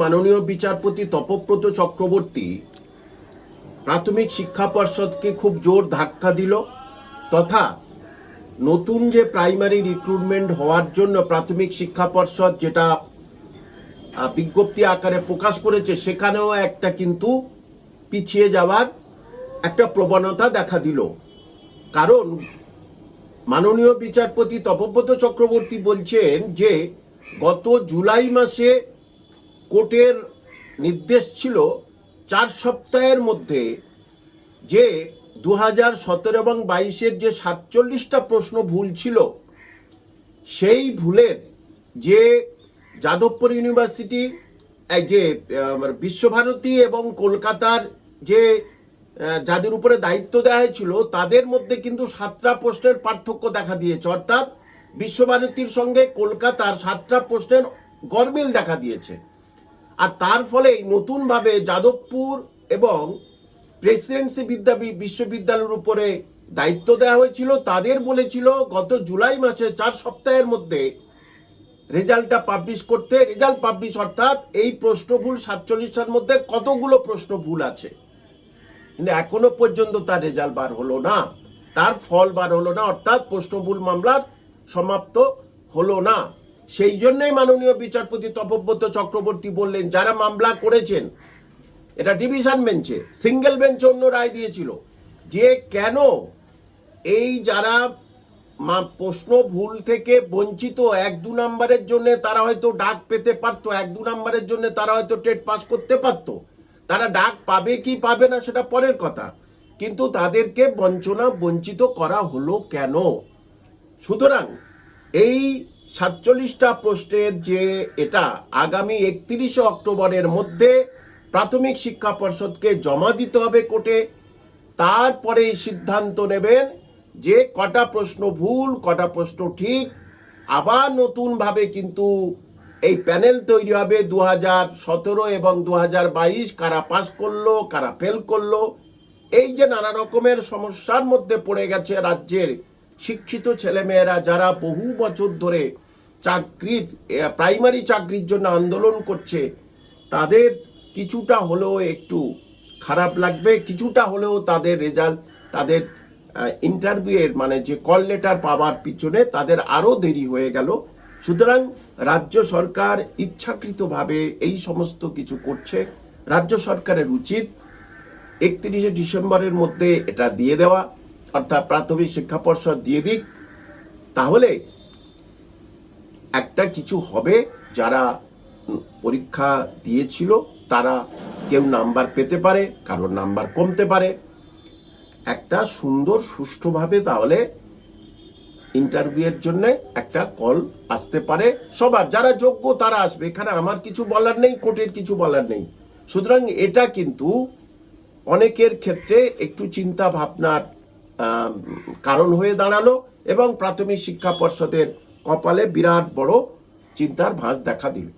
মাননীয় বিচারপতি তপব্রত চক্রবর্তী প্রাথমিক শিক্ষা পর্ষদকে খুব জোর ধাক্কা দিল তথা নতুন যে প্রাইমারি রিক্রুটমেন্ট হওয়ার জন্য প্রাথমিক শিক্ষা পর্ষদ যেটা বিজ্ঞপ্তি আকারে প্রকাশ করেছে, সেখানেও একটা কিন্তু পিছিয়ে যাওয়ার একটা প্রবণতা দেখা দিল। কারণ মাননীয় বিচারপতি তপব্রত চক্রবর্তী বলছেন যে, গত জুলাই মাসে কোর্টের নির্দেশ ছিল চার সপ্তাহের মধ্যে যে দু হাজার সতেরো এবং বাইশের যে সাতচল্লিশটা প্রশ্ন ভুল ছিল, সেই ভুলের যে যাদবপুর ইউনিভার্সিটি যে বিশ্বভারতী এবং কলকাতার যে যাদের উপরে দায়িত্ব দেওয়া হয়েছিল, তাদের মধ্যে কিন্তু সাতটা প্রশ্নের পার্থক্য দেখা দিয়েছে। অর্থাৎ বিশ্বভারতীর সঙ্গে কলকাতার সাতটা প্রশ্নের গরমিল দেখা দিয়েছে। আর তার ফলেই নতুনভাবে যাদবপুর এবং প্রেসিডেন্সি বিদ্যা বিশ্ববিদ্যালয়ের উপরে দায়িত্ব দেওয়া হয়েছিল। তাদের বলেছিল, গত জুলাই মাসে চার সপ্তাহের মধ্যে রেজাল্টটা পাবলিশ করতে, রেজাল্ট পাবলিশ অর্থাৎ এই প্রশ্ন ভুল সাতচল্লিশটার মধ্যে কতগুলো প্রশ্ন ভুল আছে। কিন্তু এখনও পর্যন্ত তার রেজাল্ট বার হলো না। তার ফল বার হলো না, অর্থাৎ প্রশ্নভুল মামলার সমাপ্ত হলো না। সেই জন্যই মাননীয় বিচারপতি তপব্রত চক্রবর্তী বললেন, যারা মামলা করেছেন, এটা ডিভিশন বেঞ্চে, সিঙ্গেল বেঞ্চে অন্য রায় দিয়েছিল, যে কেন এই যারা প্রশ্ন ভুল থেকে বঞ্চিত এক দু নম্বরের জন্য তারা হয়তো ডাক পেতে পারতো, এক দু নম্বরের জন্য তারা হয়তো টেট পাস করতে পারতো, তারা ডাক পাবে কি পাবে না সেটা পরের কথা, কিন্তু তাদেরকে বঞ্চনা বঞ্চিত করা হলো কেন? সুতরাং এই সাতচল্লিশটা প্রশ্নের যে এটা আগামী একত্রিশে অক্টোবরের মধ্যে প্রাথমিক শিক্ষা পর্ষদকে জমা দিতে হবে কোর্টে। তারপরে সিদ্ধান্ত নেবেন যে কটা প্রশ্ন ভুল, কটা প্রশ্ন ঠিক। আবার নতুনভাবে কিন্তু এই প্যানেল তৈরি হবে। দু হাজার সতেরো এবং দু হাজার বাইশ কারা পাস করল, কারা ফেল করল। এই যে নানা রকমের সমস্যার মধ্যে পড়ে গেছে রাজ্যের শিক্ষিত ছেলেমেয়েরা যারা বহু বছর ধরে চাকরির প্রাইমারি চাকরির জন্য আন্দোলন করছে, তাদের কিছুটা হলেও একটু খারাপ লাগবে, কিছুটা হলেও তাদের রেজাল্ট, তাদের ইন্টারভিউয়ের মানে যে কল লেটার পাওয়ার পিছনে তাদের আরও দেরি হয়ে গেল। সুতরাং রাজ্য সরকার ইচ্ছাকৃতভাবে এই সমস্ত কিছু করছে। রাজ্য সরকারের উচিত একত্রিশে ডিসেম্বরের মধ্যে এটা দিয়ে দেওয়া। অর্থাৎ প্রাথমিক শিক্ষা পর্ষদ দিয়ে দিক, তাহলে একটা কিছু হবে, যারা পরীক্ষা দিয়েছিল, তারা কেউ নাম্বার পেতে পারে, কারোর নাম্বার কমতে পারে। একটা সুন্দর, সুষ্ঠুভাবে তাহলে ইন্টারভিউয়ের জন্য একটা কল আসতে পারে। সবার যারা যোগ্য, তারা আসবে। এখানে আমার কিছু বলার নেই, কোর্টের কিছু বলার নেই। সুতরাং এটা কিন্তু অনেকের ক্ষেত্রে একটু চিন্তা ভাবনার কারণ হয়ে দাঁড়াল এবং প্রাথমিক শিক্ষা পর্ষদের কপালে বিরাট বড় চিন্তার ভাঁজ দেখা দিল।